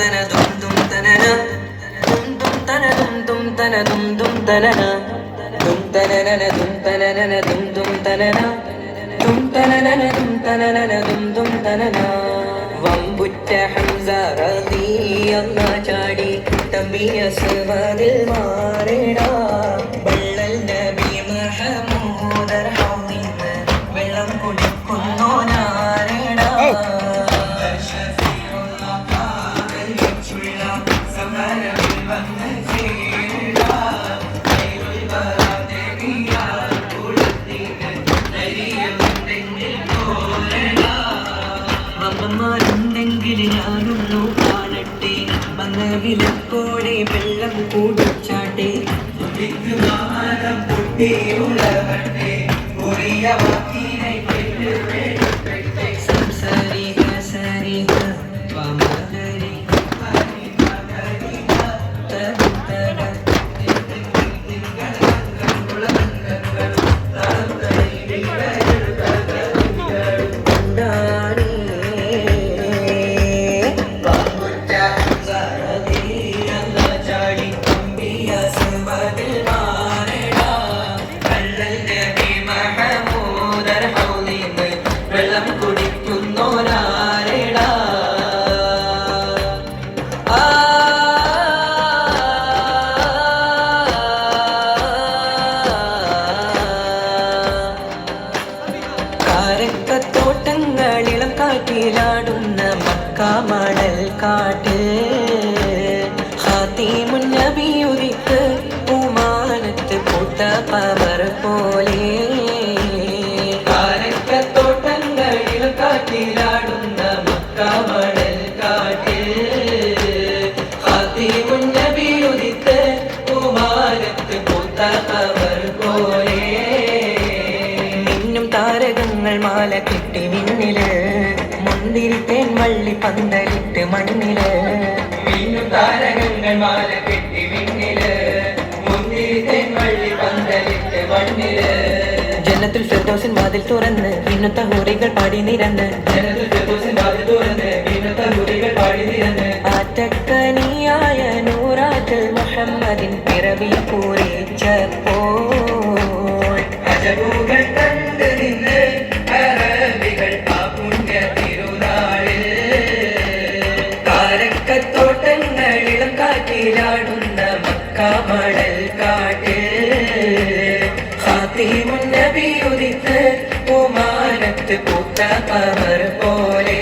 തന ദും ദും തനന ദും ദും തന ദും ദും തന ദും ദും തനന ദും തനനന ദും തനനന ദും ദും തനന ദും തനനന ദും തനനന ദും ദും തനന വമ്പുറ്റ ഹംസ റളിയല്ല ചാടി തമ്പിയ സുവതിൽ മാറിടാ വള്ളൽ നബി മഹമൂദർ വമ്പന്മാരുണ്ടെങ്കിൽ ഞാനൊന്നു കാണട്ടെ. വിലപ്പോടെ വെള്ളം കൂടിച്ചാട്ടെ സംസാരിക കാറ്റിലാടുന്ന മക്കാമണൽ കാട്ട്. ഹാത്തിമുന്നബിയുദിക്ക് ഉമാനത്ത് പൂത്ത പവർ പോലെ. കാരക്കത്തോട്ടങ്ങളിളം കാറ്റിലാടുന്ന മക്കാമണൽ മാല കെട്ടി മിന്നിൽ. മുന്തിരി തേൻ വള്ളി പന്തലിട്ട് മണ്ണിൽ. മിന്നും താരകങ്ങൾ മാല കെട്ടി മിന്നിൽ. മുന്തിരി തേൻ വള്ളി പന്തലിട്ട് മണ്ണിൽ. ജനത്തിൽ ഫിർദോസിൻ വാതിൽ തുറന്ന് വിനുത്ത ഹൂറികൾ പാടി നിരന്ന്. ജനത്തിൽ ഫിർദൗസിൻ വാതിൽ തുറന്ന് വിനുത്ത ഹൂറികൾ പാടി നിരന്ന്. ആറ്റക്കനിയായ നൂറാറ്റൽ മുഹമ്മദിൻ പിറവി പൂരിച്ചപ്പോൾ. കാറ്റിലാടുന്ന മക്കാമടൽ കാട്ടിൽ ഹാത്തിമുന്നബിയുദിത്ത് പൂമാനത്ത് പൂത്ത പവർ പോലെ.